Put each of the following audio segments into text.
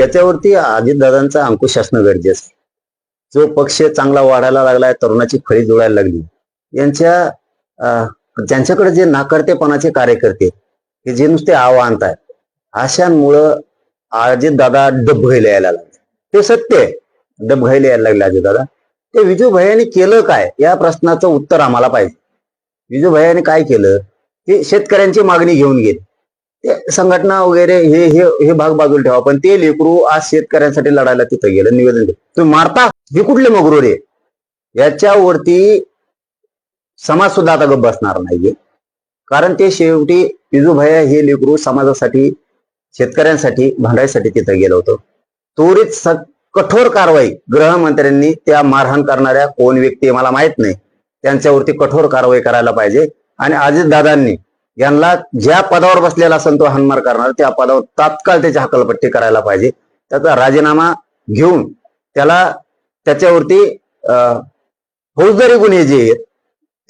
याच्यावरती अजितदादांचा अंकुश असणं गरजेचं जो पक्ष चांगला वाढायला लागलाय तरुणाची फळी जुळायला लागली. यांच्या ज्यांच्याकडे जे नाकर्तेपणाचे कार्यकर्ते हे जे नुसते आव्हान आहेत अशांमुळं अजितदादा डबघायला यायला लागले. ते सत्य आहे. डबघायला यायला लागले अजितदादा. ते विजूभयाने केलं काय? या प्रश्नाचं उत्तर आम्हाला पाहिजे. विजूभयाने काय केलं? ते शेतकऱ्यांची मागणी घेऊन गेले. संघटना वगैरे हे हे हे भाग बाजूला ठेवा. पण ते लेकरू आज शेतकऱ्यांसाठी लढायला तिथं गेलं निवेदन तुम्ही मारता हे कुठले मगरूर आहे? याच्यावरती समाज सुद्धा आता गप्प बसणार नाहीये. कारण ते शेवटी विजूभैया हे लेकरू समाजासाठी शेतकऱ्यांसाठी भांडायसाठी तिथं गेलं होतं. त्वरित कठोर कारवाई गृहमंत्र्यांनी त्या मारहाण करणाऱ्या कोण व्यक्ती मला माहीत नाही. त्यांच्यावरती कठोर कारवाई करायला पाहिजे. आणि अजितदादांनी यांना ज्या पदावर बसलेला असेल तो हानमार करणार त्या पदावर तात्काळ त्याची हकलपट्टी करायला पाहिजे. त्याचा राजीनामा घेऊन त्याला त्याच्यावरती अं, फौजदारी गुन्हे जे आहेत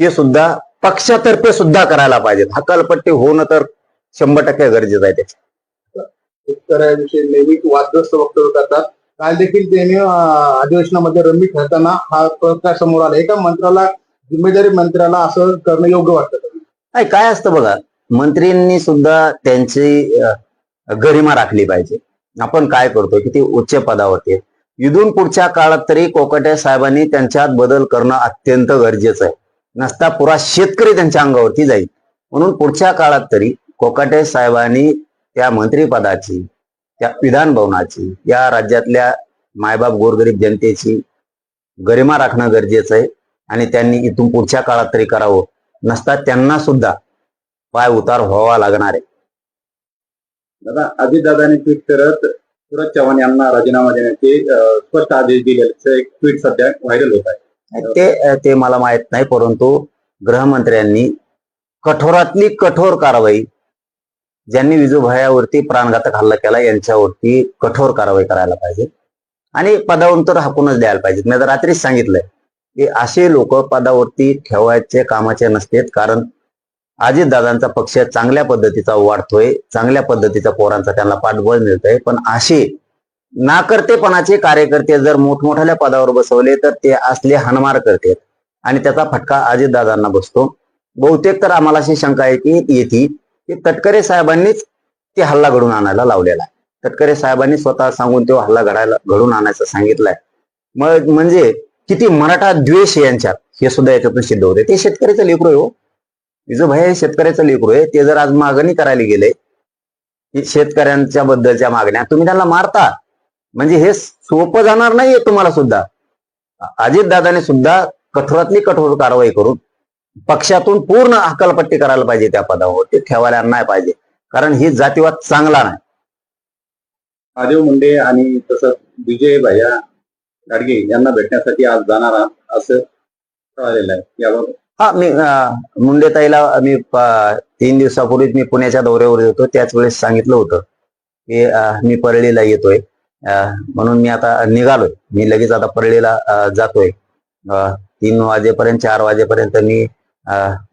ते सुद्धा पक्षातर्फे सुद्धा करायला पाहिजेत. हकालपट्टी होणं तर शंभर टक्के गरजेचं आहे त्याच्या शेतकऱ्यांविषयी नेहमी वादग्रस्त वक्तव्य करतात. काल देखील त्यांनी अधिवेशनामध्ये रमी ठरताना हा प्रकार समोर आला. एका मंत्र्याला जिम्मेदारी मंत्र्याला असं करणं योग्य वाटतं. नाही काय असतं बघा मंत्र्यांनी सुद्धा त्यांची गरिमा राखली पाहिजे. आपण काय करतो की उच्च पदावरती इथून पुढच्या काळात तरी कोकटे साहेबांनी त्यांच्यात बदल करणं अत्यंत गरजेचं आहे. नसता पुरा शेतकरी त्यांच्या अंगावरती जाईल. म्हणून पुढच्या काळात तरी कोकाटे साहेबांनी त्या मंत्रीपदाची त्या विधान भवनाची या राज्यातल्या मायबाप गोरगरीब जनतेची गरिमा राखणं गरजेचं आहे. आणि त्यांनी इथून पुढच्या काळात तरी करावं. नसता त्यांना सुद्धा पाय उतार व्हावा लागणार आहे. दादा अजितदादांनी ट्विट करत सुरज चव्हाण यांना राजीनामा देण्याचे स्पष्ट आदेश दिल्याचं एक ट्विट सध्या व्हायरल होत आहे. ते ते मला माहीत नाही परंतु गृहमंत्र्यांनी कठोरातली कठोर कारवाई ज्यांनी विजूभायावरती प्राणघातक हल्ला केला यांच्यावरती कठोर कारवाई करायला पाहिजे. आणि पदावरून तर हाकूनच द्यायला पाहिजे. मी आता रात्रीच सांगितलंय की असे लोक पदावरती ठेवायचे कामाचे नसतेत. कारण अजितदादांचा पक्ष चांगल्या पद्धतीचा वाढतोय चांगल्या पद्धतीचा पोरांचा त्यांना पाठबळ मिळतंय. पण असे नाकर्तेपणाचे कार्यकर्ते जर मोठमोठ्या पदावर बसवले तर ते असले हनमार करतात. आणि त्याचा फटका अजितदादांना बसतो. बहुतेक तर आम्हाला अशी शंका आहे की येते की तटकरे साहेबांनीच ते हल्ला घडून आणायला लावलेला आहे. तटकरे साहेबांनी स्वतः सांगून तो हल्ला घडायला घडून आणायचं सांगितलंय. मग म्हणजे किती मराठा द्वेष यांच्यात? हे सुद्धा याच्यातून सिद्ध होते. ते शेतकऱ्याचं लेकरू आहे हो. विजूभाई हे शेतकऱ्याचं लेकरू आहे. ते जर आज मागणी करायला गेले शेतकऱ्यांच्या बद्दलच्या मागण्या तुम्ही त्यांना मारता. म्हणजे हे सोपं जाणार नाहीये तुम्हाला सुद्धा. अजितदादाने सुद्धा कठोरातली कठोर कारवाई करून पक्षातून पूर्ण अकलपट्टी करायला पाहिजे त्या पदावर. ते ठेवायला नाही पाहिजे. कारण ही जातीवाद चांगला नाही. महादेव मुंडे आणि तसंच विजय भैया गाडगे यांना भेटण्यासाठी आज जाणार आहात असं कळालेलं आहे. याबाबत हा मी मुंडेताईला मी तीन दिवसापूर्वीच मी पुण्याच्या दौऱ्यावर येतो त्याच वेळेस सांगितलं होतं की मी परळीला येतोय. म्हणून मी आता निघालोय. मी लगेच आता परळीला जातोय. तीन वाजेपर्यंत चार वाजेपर्यंत मी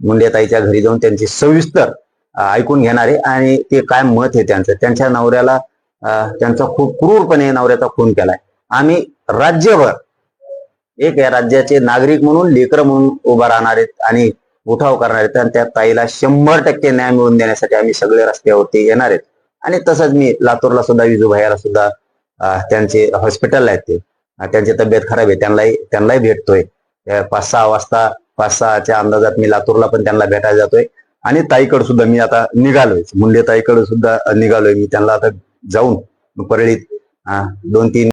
मुंडेताईच्या घरी जाऊन त्यांची सविस्तर ऐकून घेणार आहे आणि ते काय मत आहे त्यांचं. त्यांच्या नवऱ्याला त्यांचा खूप क्रूरपणे नवऱ्याचा खून केलाय. आम्ही राज्यभर एक या राज्याचे नागरिक म्हणून लेकर म्हणून उभा राहणार आहेत आणि उठाव करणार आहेत. आणि त्या ताईला शंभर टक्के न्याय मिळवून देण्यासाठी आम्ही सगळे रस्त्यावरती येणार आहेत. आणि तसंच मी लातूरला सुद्धा विजूभाईला सुद्धा त्यांचे हॉस्पिटल आहेत ते. त्यांची तब्येत खराब आहे. त्यांनाही त्यांनाही भेटतोय. पाच सहा वाजता पाच सहाच्या अंदाजात मी लातूरला पण त्यांना भेटायला जातोय. आणि ताईकडे सुद्धा मी आता निघालोय. मुंडे ताईकडे सुद्धा निघालोय. मी त्यांना आता जाऊन परळीत दोन तीन